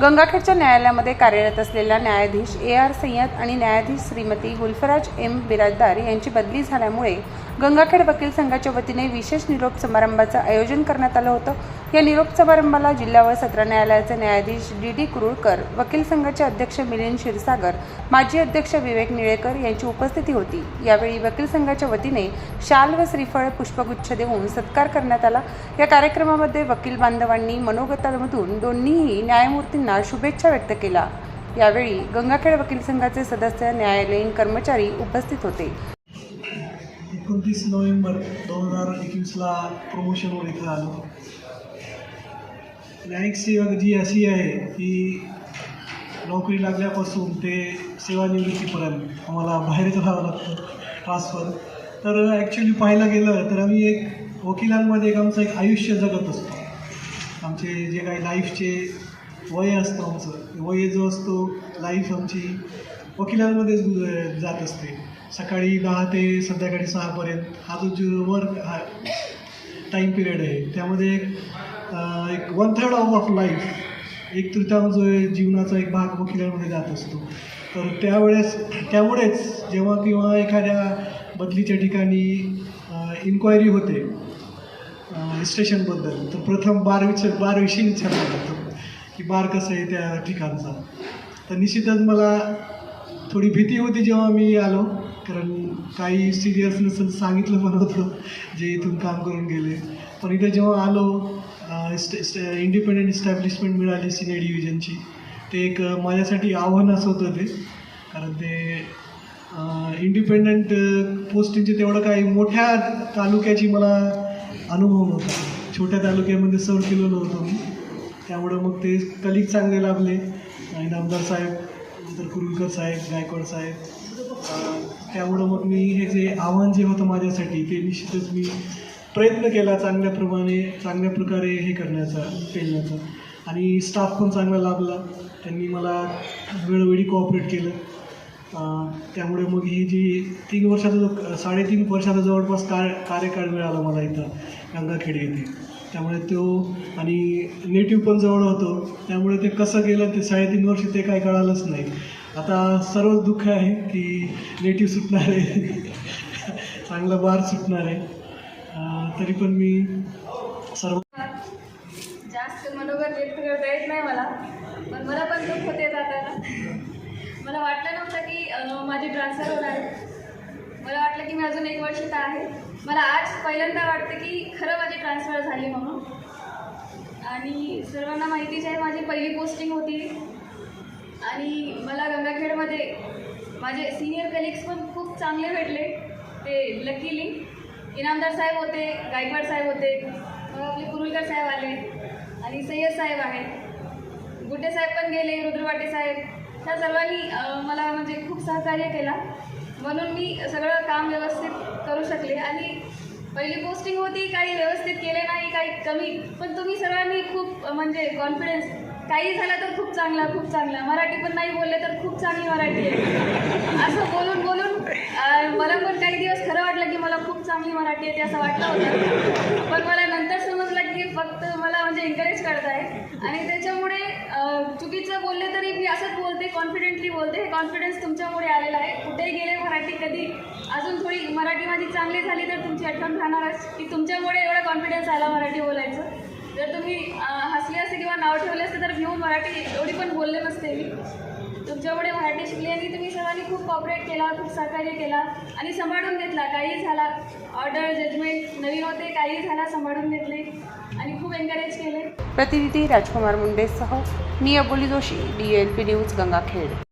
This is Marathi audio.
गंगाखेडच्या न्यायालयामध्ये कार्यरत असलेल्या न्यायाधीश ए आर सय्यद आणि न्यायाधीश श्रीमती गुलफराज एम बिराजदार यांची बदली झाल्यामुळे गंगाखेड वकील संघाच्या वतीने विशेष निरोप समारंभाचं आयोजन करण्यात आलं होतं. या निरोप समारंभाला जिल्हा व सत्र न्यायालयाचे न्यायाधीश डी डी कुरुळकर वकील संघाचे अध्यक्ष मिलिंद क्षीरसागर माजी अध्यक्ष विवेक निळेकर यांची उपस्थिती होती. यावेळी वकील संघाच्या वतीने शाल व श्रीफळ पुष्पगुच्छ देऊन सत्कार करण्यात आला. या कार्यक्रमामध्ये वकील बांधवांनी मनोगतामधून दोन्हीही न्यायमूर्तींना शुभेच्छा व्यक्त केल्या. यावेळी गंगाखेड वकील संघाचे सदस्य न्यायालयीन कर्मचारी उपस्थित होते. एकोणतीस नोव्हेंबर दोन हजार एकवीसला प्रमोशनवर इथं आलो. न्यायिक सेवा जी अशी आहे की नोकरी लागल्यापासून ते सेवानिवृत्तीपर्यंत आम्हाला बाहेरच राहावं लागतं ट्रान्सफर तर ॲक्च्युली पाहायला गेलं तर आम्ही एक वकिलांमध्ये एक आमचं एक आयुष्य जगत असतो. आमचे जे काही लाईफचे वय असतं आमचं वय जो असतो लाईफ आमची वकिलांमध्येच जात असते. सकाळी दहा ते संध्याकाळी सहापर्यंत हा जो जो वर्क हा टाईम पिरियड आहे त्यामध्ये एक एक one third of of life एक तृतीयांश जो जीवनाचा एक भाग वकिलांमध्ये जात असतो. तर त्यावेळेस त्यामुळेच जेव्हा किंवा एखाद्या बदलीच्या ठिकाणी इन्क्वायरी होते स्टेशनबद्दल तर प्रथम बार विचार बारविषयी विचारलं जातं की बार कसं आहे त्या ठिकाणचा. तर निश्चितच मला थोडी भीती होती जेव्हा मी आलो. कारण काही सिरियसनेस सांगितलं पण होतं जे इथून काम करून गेले. पण इथे जेव्हा आलो इंडिपेंडेंट इस्टॅब्लिशमेंट मिळाली सिनियर डिव्हिजनची ते एक माझ्यासाठी माझ्यासाठी असं होतं ते. कारण ते इंडिपेंडंट पोस्टिंगचे तेवढं काही मोठ्या तालुक्याची मला अनुभव नव्हता. छोट्या तालुक्यामध्ये सर्व केलेलो होतो मी. त्यामुळं मग ते कलिक चांगले लाभले आणि आमदार साहेब नंतर कुरुलकर साहेब गायकवाड साहेब त्यामुळं मग मी हे जे आव्हान जे होतं माझ्यासाठी ते निश्चितच मी प्रयत्न केला चांगल्याप्रमाणे चांगल्या प्रकारे हे करण्याचा पेलण्याचा आणि स्टाफ पण चांगला लाभला. त्यांनी मला वेळोवेळी कोऑपरेट केलं. त्यामुळे मग ही जी तीन वर्षाचा जो साडेतीन वर्षाचा जवळपास का कार्यकाळ मिळाला मला इथं गंगाखेड येथे. त्यामुळे तो आणि नेटिव्ह पण जवळ होतो. त्यामुळे ते कसं गेलं ते साडेतीन वर्ष ते काय कळालंच नाही. आता सर्वच दुःख आहे की नेटिव्ह सुटणार आहे. चांगला बार सुटणार आहे. तरी पण मी सर्व जास्त मनोगत व्यक्त करता येत नाही मला पण मला पण दुःख होते जाताना. मला वाटलं नव्हतं की माझी ट्रान्सफर होणार आहे. मला वाटलं की मी अजून एक वर्ष तर आहे. मला आज पहिल्यांदा वाटतं की खरं माझी ट्रान्सफर झाली म्हणून. आणि सर्वांना माहितीच आहे माझी पहिली पोस्टिंग होती. आणि मला गंगाखेडमध्ये माझे सिनियर कलिग्स पण खूप चांगले भेटले. ते लकीली इनामदार साहेब होते गायकवाड साहेब होते मग आपले कुरुलकर साहेब आले आणि सय्यद साहेब आहेत. गुड्डे साहेब पण गेले रुद्रवाटे साहेब. त्या सर्वांनी मला म्हणजे खूप सहकार्य केला. म्हणून मी सगळं काम व्यवस्थित करू शकले आणि पहिली पोस्टिंग होती काही व्यवस्थित केले नाही काही कमी पण तुम्ही सर्वांनी खूप म्हणजे कॉन्फिडन्स काही झालं तर खूप चांगला खूप चांगला. मराठी पण नाही बोलले तर खूप चांगली मराठी आहे. असं बोलून बोलून मला पण काही दिवस खरं वाटलं की मला खूप चांगली मराठी येते असं वाटलं होतं. पण मला नंतर समजलं की फक्त मला म्हणजे एन्करेज करत आहे आणि त्याच्यामुळे चुकीचं बोलले तरी मी असंच बोलते कॉन्फिडेंटली बोलते. हे कॉन्फिडन्स तुमच्यामुळे आलेला आहे. कुठेही गेले मराठी कधी अजून थोडी मराठी माझी चांगली झाली तर तुमची आठवण राहणारच. की तुमच्यामुळे एवढा कॉन्फिडन्स आला मराठी बोलायचं. जर तुम्ही हसले असते किंवा नाव ठेवले असते तर घेऊन मराठी एवढी पण बोलले नसते मी. तुमच्यामुळे मराठी शिकली आणि तुम्ही सर्वांनी खूप कॉपरेट केला खूप सहकार्य केला आणि सांभाळून घेतला. काही झाला ऑर्डर जजमेंट नवीन होते काही झाला सांभाळून घेतले आणि खूप एनकरेज केले. प्रतिनिधी राजकुमार मुंडेसह मी Aboli Joshi D L P news Gangakhed.